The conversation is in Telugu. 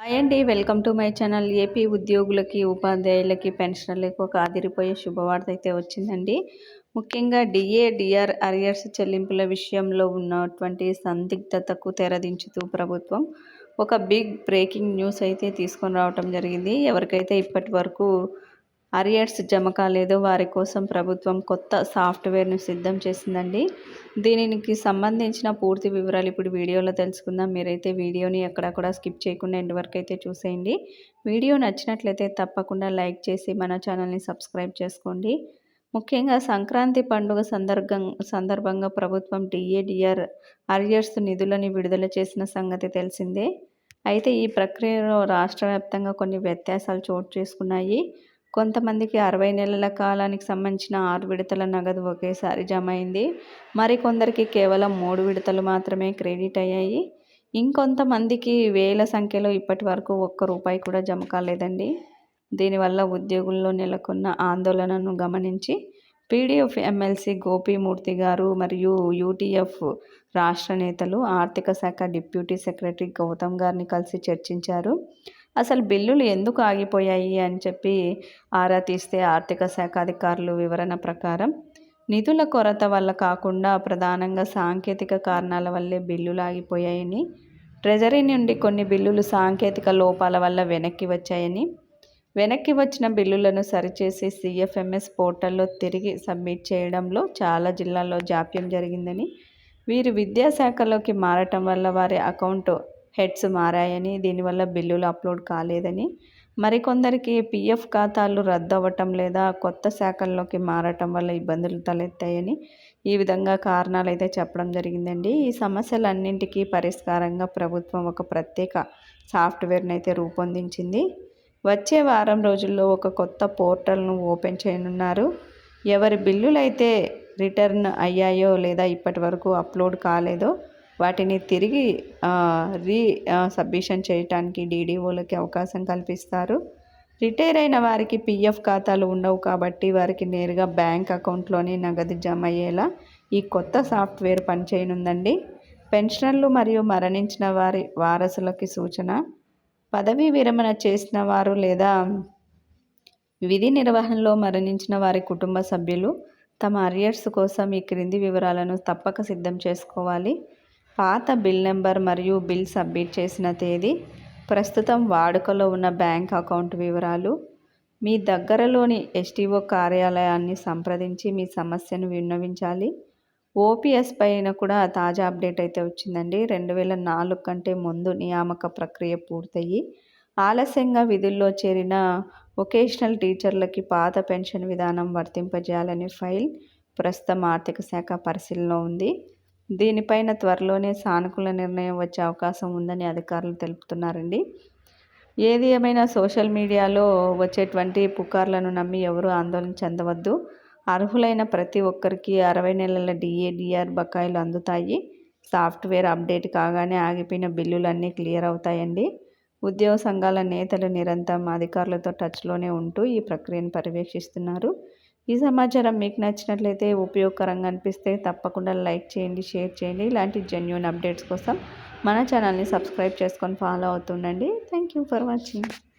హాయ్ అండి welcome to my channel. AP ఉద్యోగులకి ఉపాధ్యాయులకి పెన్షనర్లకు ఒక ఆదిరిపోయే శుభవార్త అయితే వచ్చిందండి. ముఖ్యంగా డిఏ డిఆర్ అరియర్స్ చెల్లింపుల విషయంలో ఉన్నటువంటి సందిగ్ధతకు తెరదించుతూ ప్రభుత్వం ఒక బిగ్ బ్రేకింగ్ న్యూస్ అయితే తీసుకొని రావటం జరిగింది. ఎవరికైతే ఇప్పటి వరకు అరియర్స్ జమ కాలేదో. వారి కోసం ప్రభుత్వం కొత్త సాఫ్ట్వేర్ను సిద్ధం చేసిందండి. దీనికి సంబంధించిన పూర్తి వివరాలు ఇప్పుడు వీడియోలో తెలుసుకుందాం. మీరైతే వీడియోని ఎక్కడ కూడా స్కిప్ చేయకుండా ఎండ్ వరకు అయితే చూసేయండి. వీడియో నచ్చినట్లయితే తప్పకుండా లైక్ చేసి మన ఛానల్ని సబ్స్క్రైబ్ చేసుకోండి. ముఖ్యంగా సంక్రాంతి పండుగ సందర్భం సందర్భంగా ప్రభుత్వం డిఏడిఆర్ అరియర్స్ నిధులని విడుదల చేసిన సంగతి తెలిసిందే. అయితే ఈ ప్రక్రియలో రాష్ట్ర వ్యాప్తంగా కొన్ని వ్యత్యాసాలు చోటు చేసుకున్నాయి. కొంతమందికి అరవై నెలల కాలానికి సంబంధించిన ఆరు విడతల నగదు ఒకేసారి జమ అయింది. మరికొందరికి కేవలం మూడు విడతలు మాత్రమే క్రెడిట్ అయ్యాయి. ఇంకొంతమందికి వేల సంఖ్యలో ఇప్పటి వరకు ఒక్క రూపాయి కూడా జమ కాలేదండి. దీనివల్ల ఉద్యోగుల్లో నెలకొన్న ఆందోళనను గమనించి పీడీఎఫ్ ఎమ్మెల్సీ గోపీమూర్తి గారు మరియు యూటీఎఫ్ రాష్ట్ర నేతలు ఆర్థిక శాఖ డిప్యూటీ సెక్రటరీ గౌతమ్ గారిని కలిసి చర్చించారు. అసలు బిల్లులు ఎందుకు ఆగిపోయాయి అని చెప్పి ఆరా తీస్తే ఆర్థిక శాఖ అధికారులు వివరణ ప్రకారం నిధుల కొరత వల్ల కాకుండా ప్రధానంగా సాంకేతిక కారణాల వల్లే బిల్లులు ఆగిపోయాయని ట్రెజరీ నుండి కొన్ని బిల్లులు సాంకేతిక లోపాల వల్ల వెనక్కి వచ్చాయని వెనక్కి వచ్చిన బిల్లులను సరిచేసి సిఎఫ్ఎంఎస్ పోర్టల్లో తిరిగి సబ్మిట్ చేయడంలో చాలా జిల్లాల్లో జాప్యం జరిగిందని వీరు విద్యాశాఖలోకి మారటం వల్ల వారి అకౌంట్ హెడ్స్ మారాయని దీనివల్ల బిల్లులు అప్లోడ్ కాలేదని. మరికొందరికి పిఎఫ్ ఖాతాలు రద్దు అవ్వటం లేదా కొత్త శాఖల్లోకి మారటం వల్ల ఇబ్బందులు తలెత్తాయని ఈ విధంగా కారణాలు అయితే చెప్పడం జరిగిందండి. ఈ సమస్యలన్నింటికీ పరిష్కారంగా ప్రభుత్వం ఒక ప్రత్యేక సాఫ్ట్వేర్ని అయితే రూపొందించింది. వచ్చే వారం రోజుల్లో ఒక కొత్త పోర్టల్ను ఓపెన్ చేయనున్నారు. ఎవరి బిల్లులైతే రిటర్న్ అయ్యాయో లేదా ఇప్పటి వరకు అప్లోడ్ కాలేదో వాటిని తిరిగి రీ సబ్మిషన్ చేయటానికి డీడీఓలకి అవకాశం కల్పిస్తారు. రిటైర్ అయిన వారికి పీఎఫ్ ఖాతాలు ఉండవు కాబట్టి వారికి నేరుగా బ్యాంక్ అకౌంట్లోనే నగదు జమ అయ్యేలా ఈ కొత్త సాఫ్ట్వేర్ పనిచేయనుందండి. పెన్షనర్లు మరియు మరణించిన వారి వారసులకి సూచన పదవీ విరమణ చేసిన వారు లేదా విధి నిర్వహణలో మరణించిన వారి కుటుంబ సభ్యులు తమ అరియర్స్ కోసం ఈ క్రింది వివరాలను తప్పక సిద్ధం చేసుకోవాలి. పాత బిల్ నెంబర్ మరియు బిల్ సబ్మిట్ చేసిన తేదీ ప్రస్తుతం వాడుకలో ఉన్న బ్యాంక్ అకౌంట్ వివరాలు మీ దగ్గరలోని ఎస్టీఓ కార్యాలయాన్ని సంప్రదించి మీ సమస్యను విన్నవించాలి. ఓపీఎస్ పైన కూడా తాజా అప్డేట్ అయితే వచ్చిందండి. రెండు వేల నాలుగు కంటే ముందు నియామక ప్రక్రియ పూర్తయ్యి ఆలస్యంగా విధుల్లో చేరిన వొకేషనల్ టీచర్లకి పాత పెన్షన్ విధానం వర్తింపజేయాలనే ఫైల్ ప్రస్తుతం ఆర్థిక శాఖ పరిశీలనలో ఉంది. దీనిపైన త్వరలోనే సానుకూల నిర్ణయం వచ్చే అవకాశం ఉందని అధికారులు తెలుపుతున్నారండి. ఏది ఏమైనా సోషల్ మీడియాలో వచ్చేటువంటి పుకార్లను నమ్మి ఎవరు ఆందోళన చెందవద్దు. అర్హులైన ప్రతి ఒక్కరికి అరవై నెలల డిఏడిఆర్ బకాయిలు అందుతాయి. సాఫ్ట్వేర్ అప్డేట్ కాగానే ఆగిపోయిన బిల్లులన్నీ క్లియర్ అవుతాయండి. ఉద్యోగ సంఘాల నేతలు నిరంతరం అధికారులతో టచ్లోనే ఉంటూ ఈ ప్రక్రియను పర్యవేక్షిస్తున్నారు. ఈ సమాచారం మీకు నచ్చినట్లయితే ఉపయోగకరంగా అనిపిస్తే తప్పకుండా లైక్ చేయండి షేర్ చేయండి. ఇలాంటి జెన్యున్ అప్డేట్స్ కోసం మన ఛానల్ని సబ్స్క్రైబ్ చేసుకొని follow అవుతుండండి. Thank you for watching.